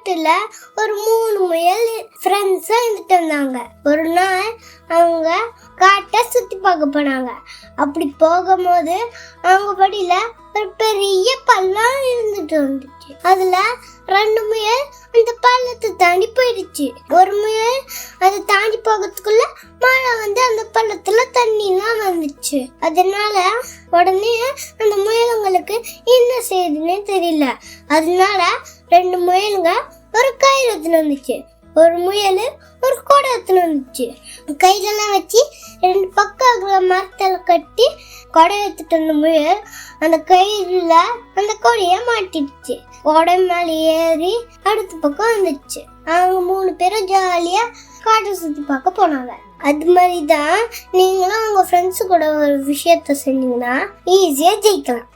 காட்டுல ஒரு மூணு முயல் ஃப்ரெண்ட்ஸா இருந்துட்டு வந்தாங்க. ஒரு நாள் அவங்க காட்டை சுத்தி பார்க்க போனாங்க. அப்படி போகும்போது அவங்க படியில ஒரு பெரிய பள்ளம் இருந்துட்டு வந்துச்சு. அதுல ரெண்டு முயல் அந்த பள்ளத்தை தாண்டி போயிடுச்சு. ஒரு முயல் அதை தாண்டி போகிறதுக்குள்ள மழை வந்து அந்த பள்ளத்துல தண்ணிலாம் வந்துச்சு. அதனால உடனே அந்த முயலை என்ன செய்யுதுன்னே தெரியல. அதனால ரெண்டு முயலுங்க ஒரு கயிறு எடுத்துன்னு வந்துச்சு. ஒரு முயல் ஒரு கொடை எடுத்துன்னு வந்துச்சு. கையிலலாம் வச்சு ரெண்டு பக்கம் இருக்கிற மரத்தில் கட்டி கொடை எடுத்துட்டு வந்த முயல் அந்த கயிறுல அந்த கொடையை மாட்டிடுச்சு. கொடை மேலே ஏறி அடுத்த பக்கம் வந்துச்சு. அவங்க மூணு பேரும் ஜாலியா காட்டை சுத்தி பார்க்க போனாங்க. அது மாதிரி தான் நீங்களும் உங்கள் ஃப்ரெண்ட்ஸ் கூட ஒரு விஷயத்த செஞ்சீங்கன்னா ஈஸியா ஜெயிக்கலாம்.